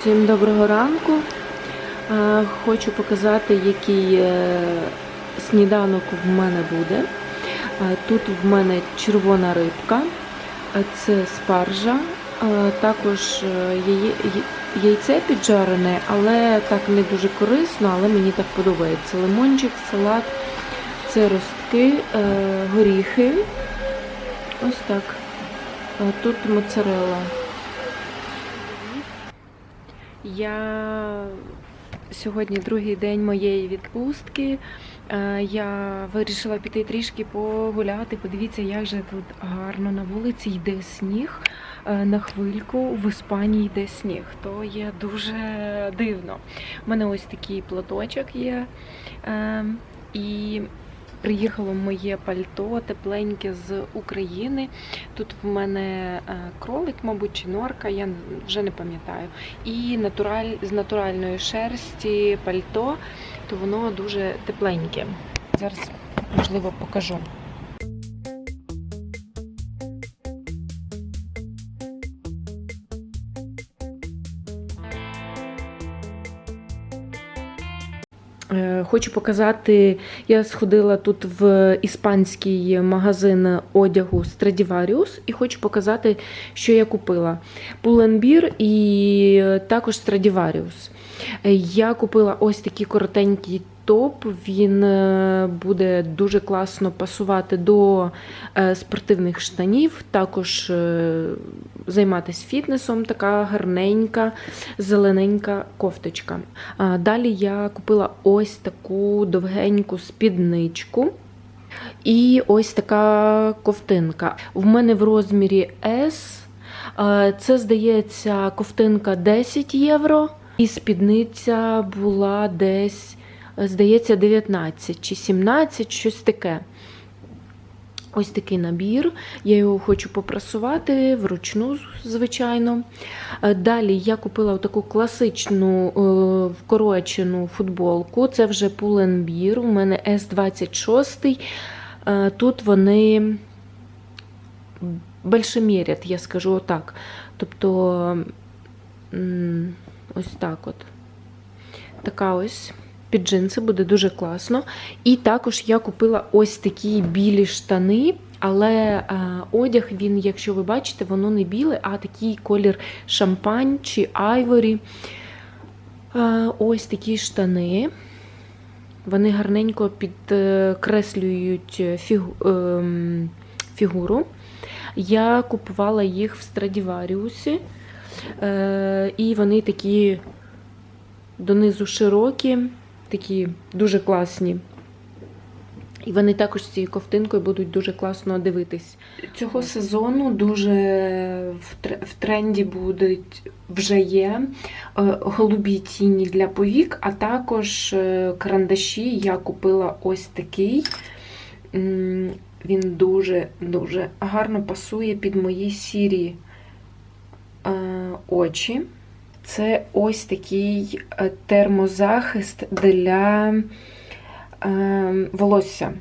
Всім доброго ранку. Е, Хочу показати, який е, сніданок в мене буде. Е, Тут в мене червона рибка, це спаржа, також яйце піджарене, але так не дуже корисно, але мені так подобається. Лимончик, салат, це ростки, горіхи. Ось так. Тут моцарелла. Я сьогодні другий день моєї відпустки. Е, Я вирішила піти трішки погуляти. Подивіться, як же тут гарно на вулиці йде сніг. Е, На хвильку в Іспанії йде сніг. То є дуже дивно. У мене ось такий платочок є. Е, І приїхало моє пальто тепленьке з України. Тут в мене е, кролик, мабуть, чи норка, я вже не пам'ятаю і натураль, з натуральної шерсті пальто, то воно дуже тепленьке. Зараз, можливо, покажу. Хочу показати, я сходила тут в іспанський магазин одягу Stradivarius і хочу показати, що я купила. Pull&Bear і також Stradivarius. Е, Я купила ось такий коротенький топ. Він е, буде дуже класно пасувати до е, спортивних штанів, також е, займатися фітнесом, така гарненька, зелененька кофточка. Далі я купила ось таку довгеньку спідничку. І ось така ковтинка. В мене в розмірі S. Це, здається, ковтинка 10 євро. І спідниця була десь, здається, 19 чи 17, щось таке. Ось такий набір. Я його хочу попрасувати вручну, звичайно. Е, Далі я купила таку класичну е, вкорочену футболку. Це вже Pull&Bear, у мене S26. Е, Тут вони большемірять, я скажу отак. Тобто, ось так от. Така ось під джинси буде дуже класно. І також я купила ось такі білі штани. Але е, одяг, він, якщо ви бачите, воно не біле, а такий колір шампань чи айворі. Е, ось такі штани. Вони гарненько підкреслюють фігу, ем, фігуру. Я купувала їх в Страдіваріусі. Е, і вони такі донизу широкі, такі дуже класні. І вони також цією ковтинкою будуть дуже класно дивитись. Цього сезону дуже в тренді будуть вже є е, голубі тіні для повік, а також е, карандаші. Я купила ось такий. Він дуже-дуже гарно пасує під мої сірі е, очі. Це ось такий е, термозахист для е, волосся.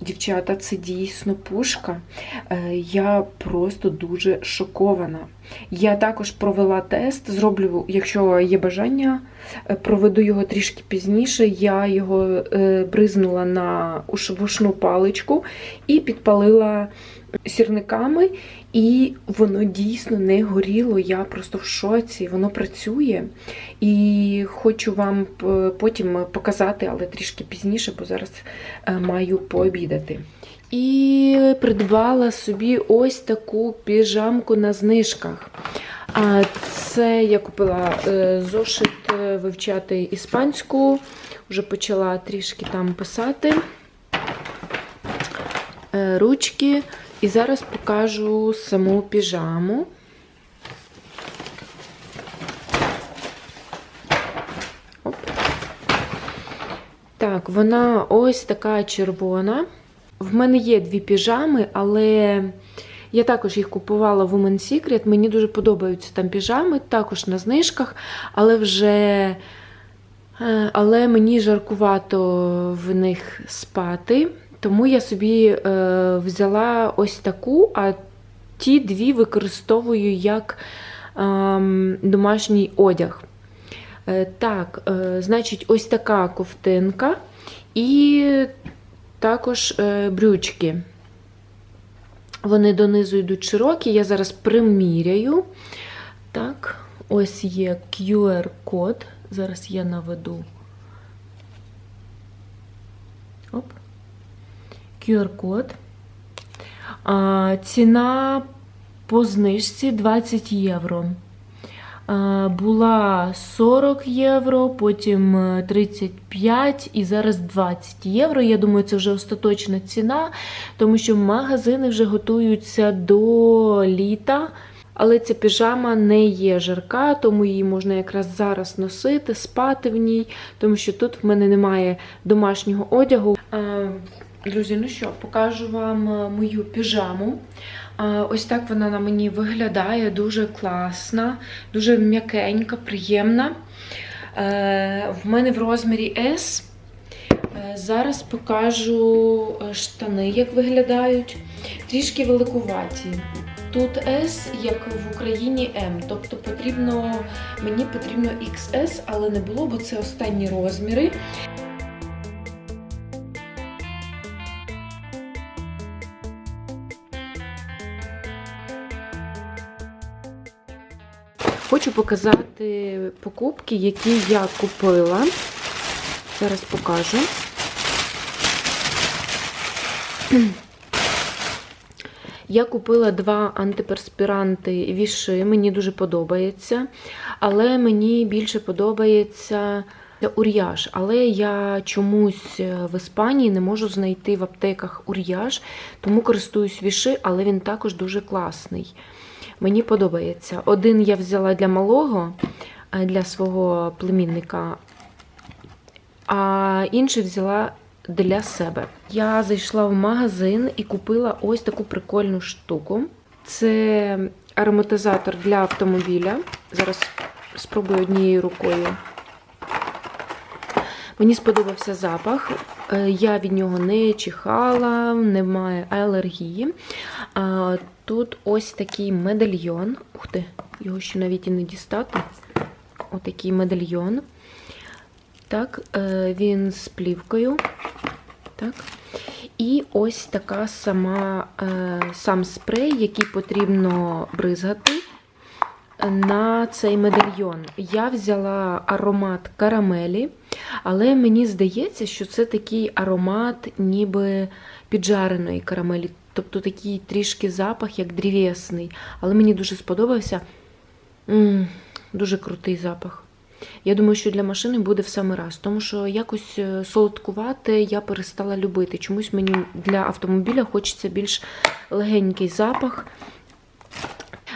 Дівчата, це дійсно пушка. Е, Я просто дуже шокована. Я також провела тест, зроблю, якщо є бажання, проведу його трішки пізніше. Я його бризнула на уш- вушну паличку і підпалила сірниками, і воно дійсно не горіло. Я просто в шоці, воно працює. І хочу вам потім показати, але трішки пізніше, бо зараз е, маю пообідати. І придбала собі ось таку піжамку на знижках. А це я купила е, зошит е, вивчати іспанську, вже почала трішки там писати е, ручки. І зараз покажу саму піжаму. Оп. Так, вона ось така червона. В мене є дві піжами, але я також їх купувала в Women's Secret. Мені дуже подобаються там піжами, також на знижках, але вже. е, Але мені жаркувато в них спати. Тому я собі е, взяла ось таку, а ті дві використовую як ем, домашній одяг. Е, Так, е, значить, ось така ковтинка і також е, брючки. Вони донизу йдуть широкі, я зараз приміряю. Так, ось є QR-код. Зараз я наведу. Оп. QR-код. Ціна по знижці 20 євро. Була 40 євро, потім е, 35 і зараз 20 євро. Я думаю, це вже остаточна ціна, тому що магазини вже готуються до літа. Але ця піжама не є жарка, тому її можна якраз зараз носити, спати в ній, тому що тут в мене немає домашнього одягу. Друзі, ну що, покажу вам е, мою піжаму. Ось так вона на мені виглядає, дуже класна, дуже м'якенька, приємна. Е, В мене в розмірі S. Е, Зараз покажу штани, як виглядають. Трішки великуваті. Тут S, як в Україні M. Тобто потрібно, мені потрібно XS, але не було, бо це останні розміри. Хочу показати покупки, які я купила. Зараз покажу. Я купила два антиперспіранти віши, мені дуже подобається. Але мені більше подобається ур'яж. Але я чомусь в Іспанії не можу знайти в аптеках ур'яж, тому користуюсь віши, але він також дуже класний. Мені подобається. Один я взяла для малого, е, для свого племінника, а інший взяла для себе. Я зайшла в магазин і купила ось таку прикольну штуку. Це ароматизатор для автомобіля. Зараз спробую однією рукою. Мені сподобався запах. Е, Я від нього не чихала, немає алергії. Тут ось такий медальйон. Ух ти, його ще навіть і не дістати. Отакий медальйон. Так, е, він з плівкою. Так. І ось така сама е, сам спрей, який потрібно бризгати на цей медальйон. Я взяла аромат карамелі, але мені здається, що це такий аромат, ніби піджареної карамелі. Тобто такий трішки запах, як дрівесний. Але мені дуже сподобався. М-м, дуже крутий запах. Я думаю, що для машини буде в самий раз, тому що якось е, солодкувати я перестала любити. Чомусь мені для автомобіля хочеться більш легенький запах.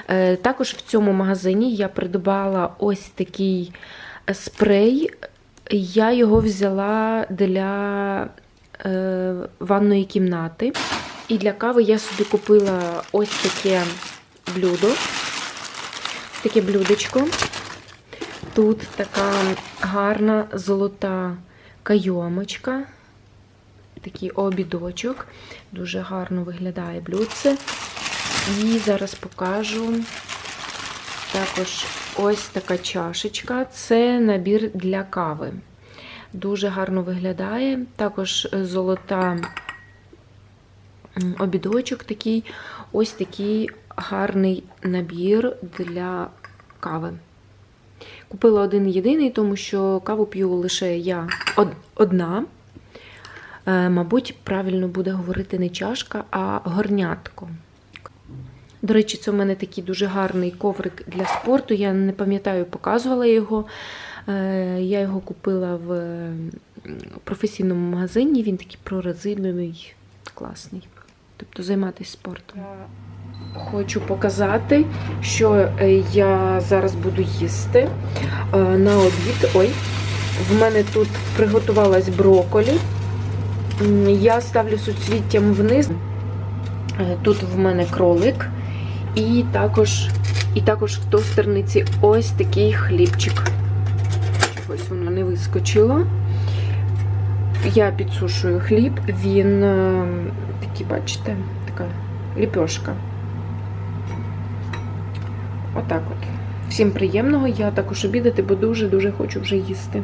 Е, Також в цьому магазині я придбала ось такий спрей. Я його взяла для е, ванної кімнати. І для кави я собі купила ось таке блюдо. Таке блюдечко. Тут така гарна золота кайомочка. Такий обідочок. Дуже гарно виглядає блюдце. І зараз покажу також ось така чашечка. Це набір для кави. Дуже гарно виглядає. Також золота обідочок такий, ось такий гарний набір для кави. Купила один єдиний, тому що каву п'ю лише я одна. Е, Мабуть, правильно буде говорити не чашка, а горнятко. До речі, це у мене такий дуже гарний коврик для спорту. Я не пам'ятаю, показувала його. Е, Я його купила в професійному магазині. Він такий прорезиновий, класний. Тобто займатися спортом. Хочу показати, що е, я зараз буду їсти е, на обід. Ой, в мене тут приготувалась броколі. Я ставлю суцвіттям вниз. Тут в мене кролик. І також, і також в тостерниці ось такий хлібчик. Ось воно не вискочило. Я підсушую хліб, він е, такий, бачите, така ліпешка. Отак от. Всім приємного, я також обідати, бо дуже-дуже хочу вже їсти.